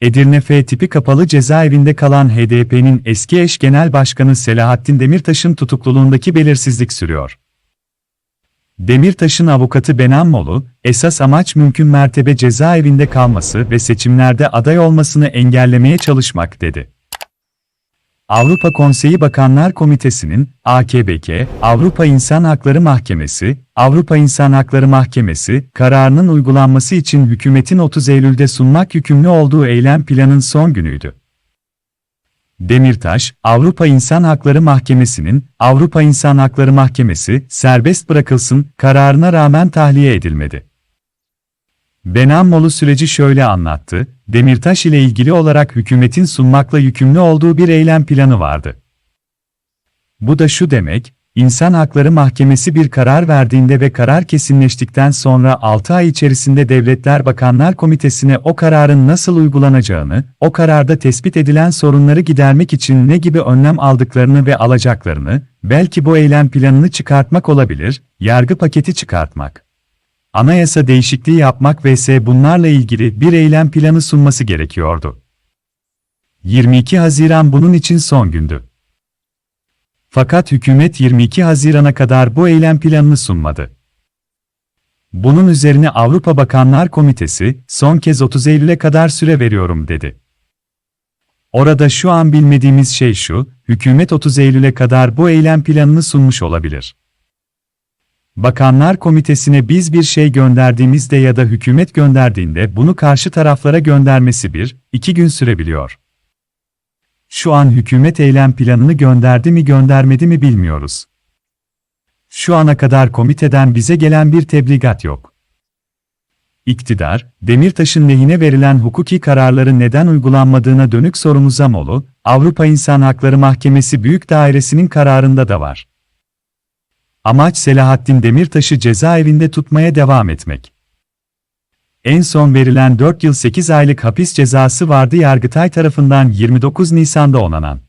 Edirne F tipi kapalı cezaevinde kalan HDP'nin eski eş genel başkanı Selahattin Demirtaş'ın tutukluluğundaki belirsizlik sürüyor. Demirtaş'ın avukatı Benammoğlu, esas amaç mümkün mertebe cezaevinde kalması ve seçimlerde aday olmasını engellemeye çalışmak dedi. Avrupa Konseyi Bakanlar Komitesi'nin AKBK, Avrupa İnsan Hakları Mahkemesi, Avrupa İnsan Hakları Mahkemesi kararının uygulanması için hükümetin 30 Eylül'de sunmak yükümlü olduğu eylem planın son günüydü. Demirtaş, Avrupa İnsan Hakları Mahkemesi'nin Avrupa İnsan Hakları Mahkemesi serbest bırakılsın kararına rağmen tahliye edilmedi. Benammoğlu süreci şöyle anlattı, Demirtaş ile ilgili olarak hükümetin sunmakla yükümlü olduğu bir eylem planı vardı. Bu da şu demek, İnsan Hakları Mahkemesi bir karar verdiğinde ve karar kesinleştikten sonra 6 ay içerisinde Devletler Bakanlar Komitesi'ne o kararın nasıl uygulanacağını, o kararda tespit edilen sorunları gidermek için ne gibi önlem aldıklarını ve alacaklarını, belki bu eylem planını çıkartmak olabilir, yargı paketi çıkartmak anayasa değişikliği yapmak vs. bunlarla ilgili bir eylem planı sunması gerekiyordu. 22 Haziran bunun için son gündü. Fakat hükümet 22 Haziran'a kadar bu eylem planını sunmadı. Bunun üzerine Avrupa Bakanlar Komitesi, son kez 30 Eylül'e kadar süre veriyorum dedi. Orada şu an bilmediğimiz şey şu, hükümet 30 Eylül'e kadar bu eylem planını sunmuş olabilir. Bakanlar Komitesi'ne biz bir şey gönderdiğimizde ya da hükümet gönderdiğinde bunu karşı taraflara göndermesi bir, iki gün sürebiliyor. Şu an hükümet eylem planını gönderdi mi göndermedi mi bilmiyoruz. Şu ana kadar komiteden bize gelen bir tebligat yok. İktidar, Demirtaş'ın lehine verilen hukuki kararları neden uygulanmadığına dönük sorumuza molu, Avrupa İnsan Hakları Mahkemesi Büyük Dairesi'nin kararında da var. Amaç Selahattin Demirtaş'ı cezaevinde tutmaya devam etmek. En son verilen 4 yıl 8 aylık hapis cezası vardı Yargıtay tarafından 29 Nisan'da onanan.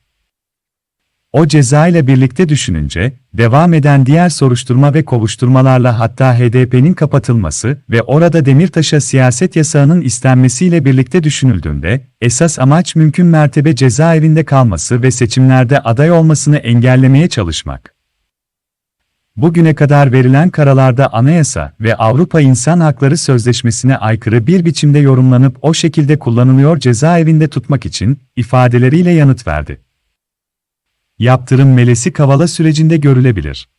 O ceza ile birlikte düşününce, devam eden diğer soruşturma ve kovuşturmalarla hatta HDP'nin kapatılması ve orada Demirtaş'a siyaset yasağının istenmesiyle birlikte düşünüldüğünde, esas amaç mümkün mertebe cezaevinde kalması ve seçimlerde aday olmasını engellemeye çalışmak. Bugüne kadar verilen kararlarda anayasa ve Avrupa İnsan Hakları Sözleşmesi'ne aykırı bir biçimde yorumlanıp o şekilde kullanılıyor cezaevinde tutmak için ifadeleriyle yanıt verdi. Yaptırım melesi kavala sürecinde görülebilir.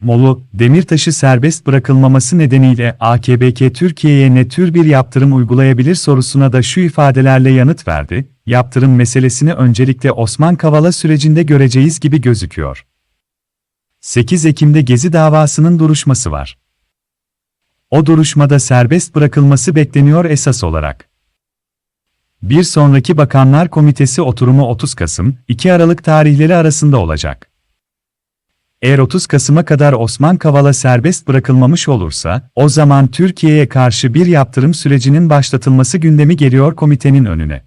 Molu, Demirtaş'ı serbest bırakılmaması nedeniyle AKBK Türkiye'ye ne tür bir yaptırım uygulayabilir sorusuna da şu ifadelerle yanıt verdi, yaptırım meselesini öncelikle Osman Kavala sürecinde göreceğiz gibi gözüküyor. 8 Ekim'de Gezi davasının duruşması var. O duruşmada serbest bırakılması bekleniyor esas olarak. Bir sonraki Bakanlar Komitesi oturumu 30 Kasım, 2 Aralık tarihleri arasında olacak. Eğer 30 Kasım'a kadar Osman Kavala serbest bırakılmamış olursa, o zaman Türkiye'ye karşı bir yaptırım sürecinin başlatılması gündemi geliyor komitenin önüne.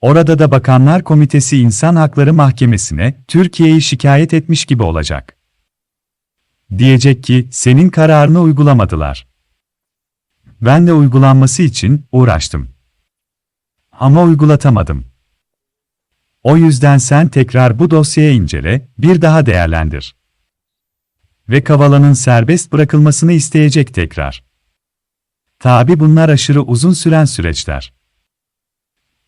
Orada da Bakanlar Komitesi İnsan Hakları Mahkemesi'ne Türkiye'yi şikayet etmiş gibi olacak. Diyecek ki, senin kararını uygulamadılar. Ben de uygulanması için uğraştım. Ama uygulatamadım. O yüzden sen tekrar bu dosyayı incele, bir daha değerlendir. Ve Kavala'nın serbest bırakılmasını isteyecek tekrar. Tabi bunlar aşırı uzun süren süreçler.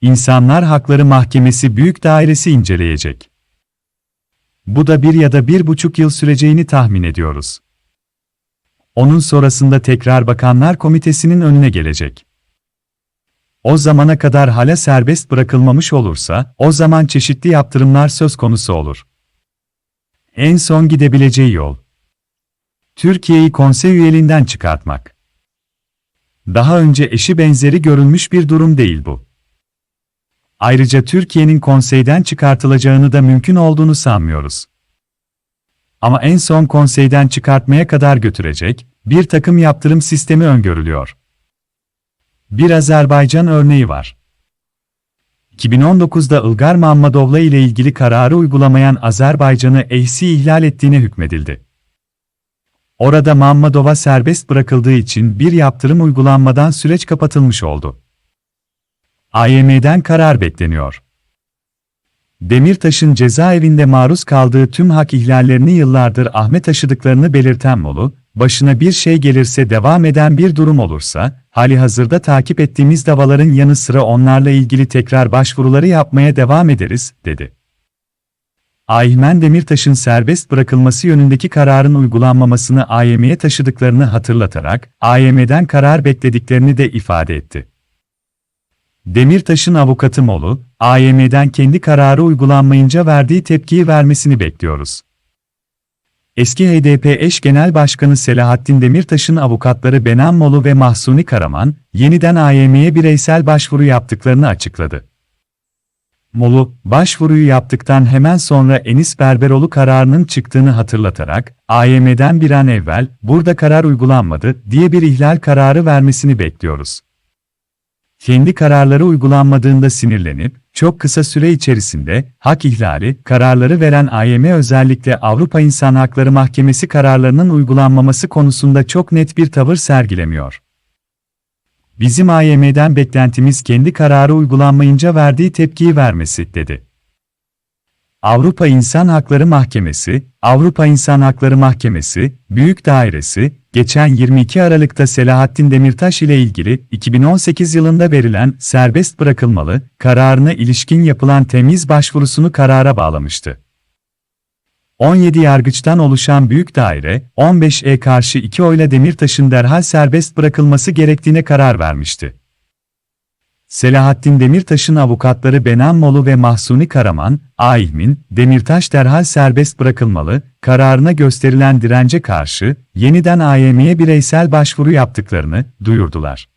İnsanlar Hakları Mahkemesi Büyük Dairesi inceleyecek. Bu da bir ya da bir buçuk yıl süreceğini tahmin ediyoruz. Onun sonrasında tekrar Bakanlar Komitesi'nin önüne gelecek. O zamana kadar hala serbest bırakılmamış olursa, o zaman çeşitli yaptırımlar söz konusu olur. En son gidebileceği yol. Türkiye'yi konsey üyeliğinden çıkartmak. Daha önce eşi benzeri görülmüş bir durum değil bu. Ayrıca Türkiye'nin konseyden çıkartılacağını da mümkün olduğunu sanmıyoruz. Ama en son konseyden çıkartmaya kadar götürecek bir takım yaptırım sistemi öngörülüyor. Bir Azerbaycan örneği var. 2019'da Ilgar Mammadov'la ile ilgili kararı uygulamayan Azerbaycan'ı ehsi ihlal ettiğine hükmedildi. Orada Mammadov'a serbest bırakıldığı için bir yaptırım uygulanmadan süreç kapatılmış oldu. AYM'den karar bekleniyor. Demirtaş'ın cezaevinde maruz kaldığı tüm hak ihlallerini yıllardır Ahmet taşıdıklarını belirten Molu, başına bir şey gelirse devam eden bir durum olursa, hali hazırda takip ettiğimiz davaların yanı sıra onlarla ilgili tekrar başvuruları yapmaya devam ederiz, dedi. Aymen Demirtaş'ın serbest bırakılması yönündeki kararın uygulanmamasını AYM'ye taşıdıklarını hatırlatarak, AYM'den karar beklediklerini de ifade etti. Demirtaş'ın avukatı Molu, AYM'den kendi kararı uygulanmayınca verdiği tepkiyi vermesini bekliyoruz. Eski HDP eş genel başkanı Selahattin Demirtaş'ın avukatları Benan Molu ve Mahsuni Karaman, yeniden AYM'ye bireysel başvuru yaptıklarını açıkladı. Molu, başvuruyu yaptıktan hemen sonra Enis Berberoğlu kararının çıktığını hatırlatarak, AYM'den bir an evvel, burada karar uygulanmadı diye bir ihlal kararı vermesini bekliyoruz. Kendi kararları uygulanmadığında sinirlenip, çok kısa süre içerisinde, hak ihlali, kararları veren AYM özellikle Avrupa İnsan Hakları Mahkemesi kararlarının uygulanmaması konusunda çok net bir tavır sergilemiyor. Bizim AYM'den beklentimiz kendi kararı uygulanmayınca verdiği tepkiyi vermesi, dedi. Avrupa İnsan Hakları Mahkemesi, Avrupa İnsan Hakları Mahkemesi, Büyük Dairesi, geçen 22 Aralık'ta Selahattin Demirtaş ile ilgili 2018 yılında verilen serbest bırakılmalı kararına ilişkin yapılan temiz başvurusunu karara bağlamıştı. 17 yargıçtan oluşan büyük daire, 15'e karşı 2 oyla Demirtaş'ın derhal serbest bırakılması gerektiğine karar vermişti. Selahattin Demirtaş'ın avukatları Benan Molu ve Mahsuni Karaman, AİHM'in, Demirtaş derhal serbest bırakılmalı, kararına gösterilen dirence karşı, yeniden AYM'ye bireysel başvuru yaptıklarını duyurdular.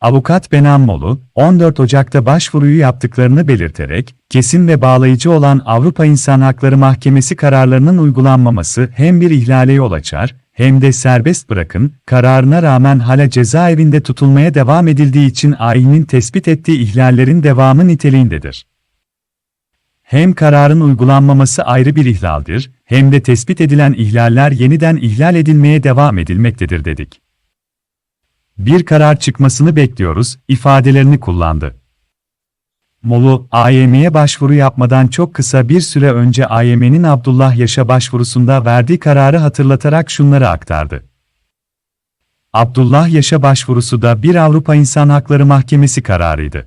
Avukat Benan Molu, 14 Ocak'ta başvuruyu yaptıklarını belirterek, kesin ve bağlayıcı olan Avrupa İnsan Hakları Mahkemesi kararlarının uygulanmaması hem bir ihlale yol açar, hem de serbest bırakın, kararına rağmen hala cezaevinde tutulmaya devam edildiği için AİH'nin tespit ettiği ihlallerin devamı niteliğindedir. Hem kararın uygulanmaması ayrı bir ihlaldir, hem de tespit edilen ihlaller yeniden ihlal edilmeye devam edilmektedir dedik. Bir karar çıkmasını bekliyoruz, ifadelerini kullandı. Molu, AYM'ye başvuru yapmadan çok kısa bir süre önce AYM'nin Abdullah Yaşa başvurusunda verdiği kararı hatırlatarak şunları aktardı. Abdullah Yaşa başvurusu da bir Avrupa İnsan Hakları Mahkemesi kararıydı.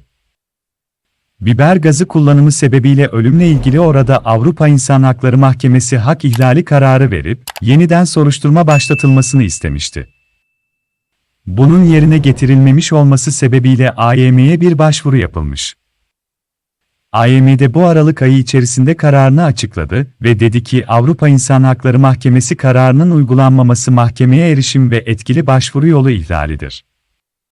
Biber gazı kullanımı sebebiyle ölümle ilgili orada Avrupa İnsan Hakları Mahkemesi hak ihlali kararı verip, yeniden soruşturma başlatılmasını istemişti. Bunun yerine getirilmemiş olması sebebiyle AYM'ye bir başvuru yapılmış. AYM'de bu Aralık ayı içerisinde kararını açıkladı ve dedi ki Avrupa İnsan Hakları Mahkemesi kararının uygulanmaması mahkemeye erişim ve etkili başvuru yolu ihlalidir.